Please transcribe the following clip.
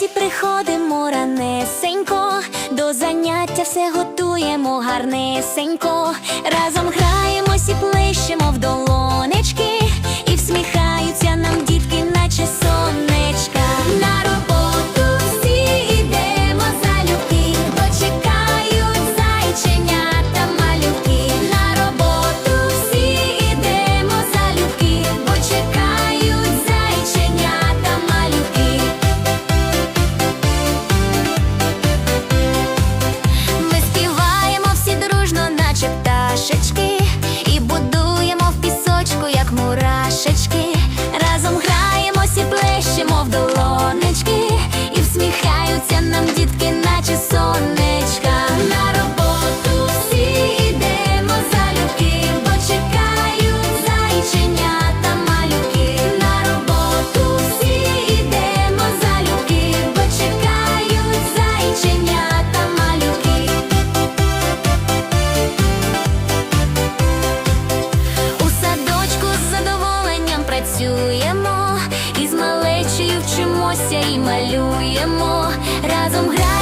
всі приходимо ранесенько, до заняття все готуємо гарнесенько, разом граємо. Keşke. і малюємо разом граємо.